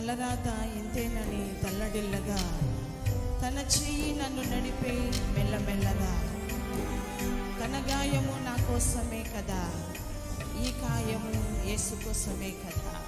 తలరాత ఇంతేనని తల్లడిల్లగా. తన చెయ్యి నన్ను నడిపే మెల్లమెల్లగా. తన గాయము నా కోసమే కదా. ఈ కాయము యేసు కోసమే కదా.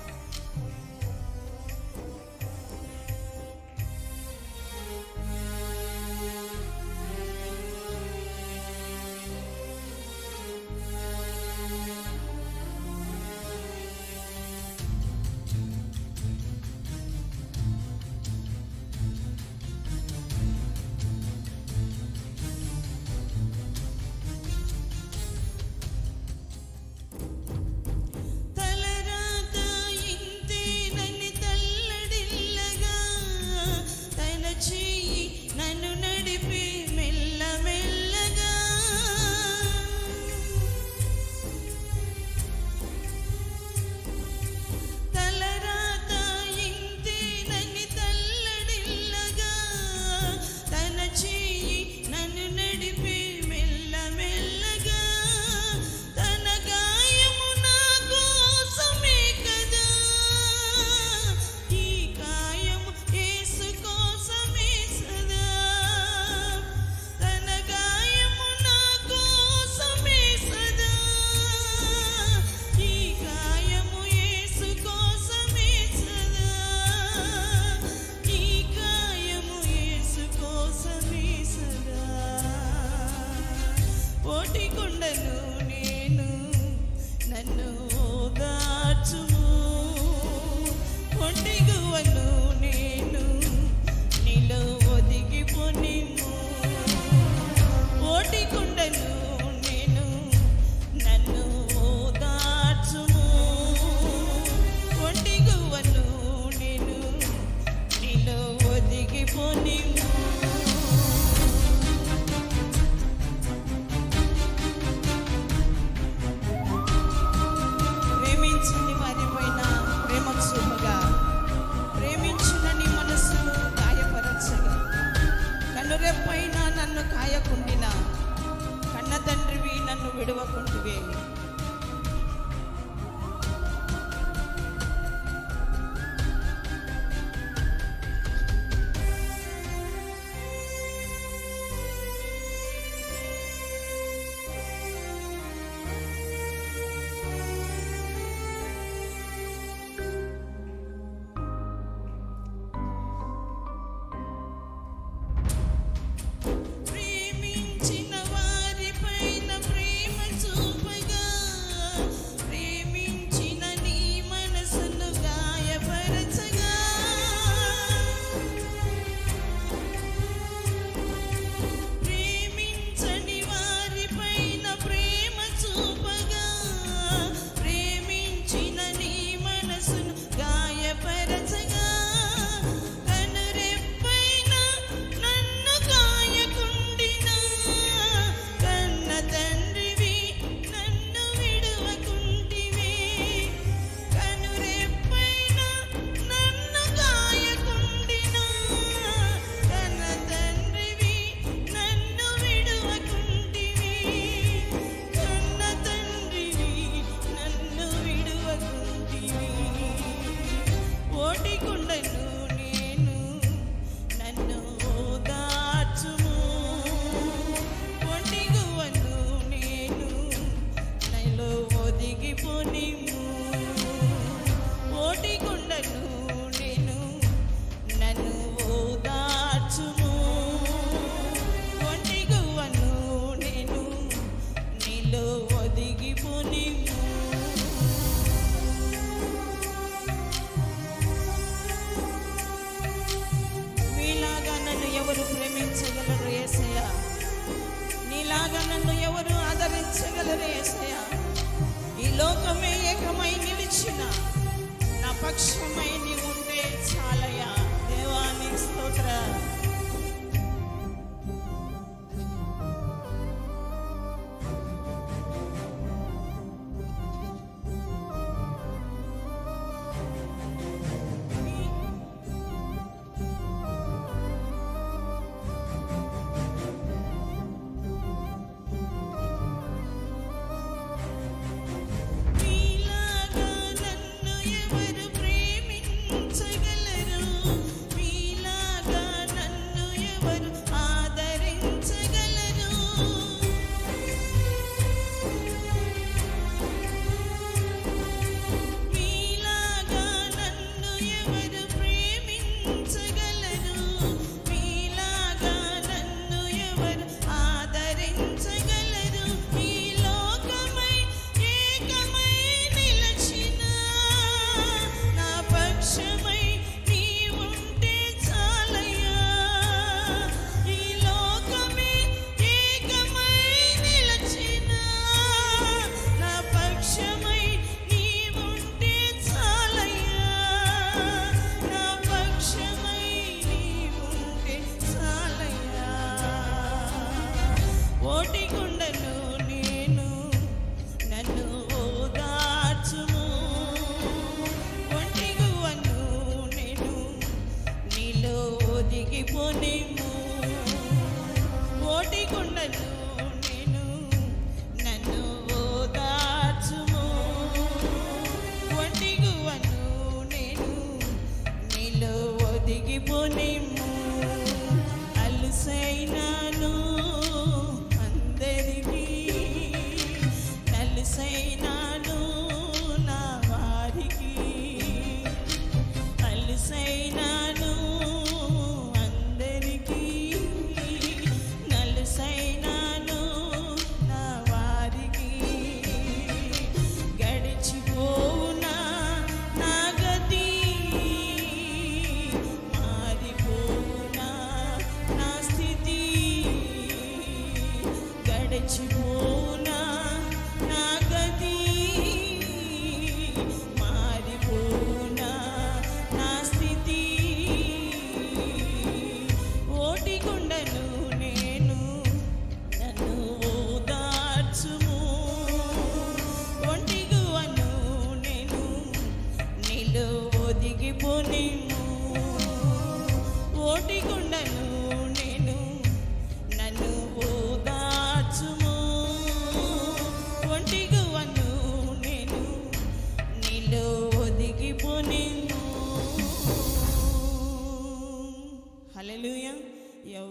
నన్ను ఎవరు ప్రేమించగలరు నీలాగా నన్ను ఎవరు ఆదరించగలరు ఏసయ ఈ లోకమే ఏకమై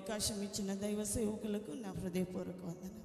అవకాశం ఇచ్చిన దైవ సేవకులకు నా హృదయపూర్వక వందనం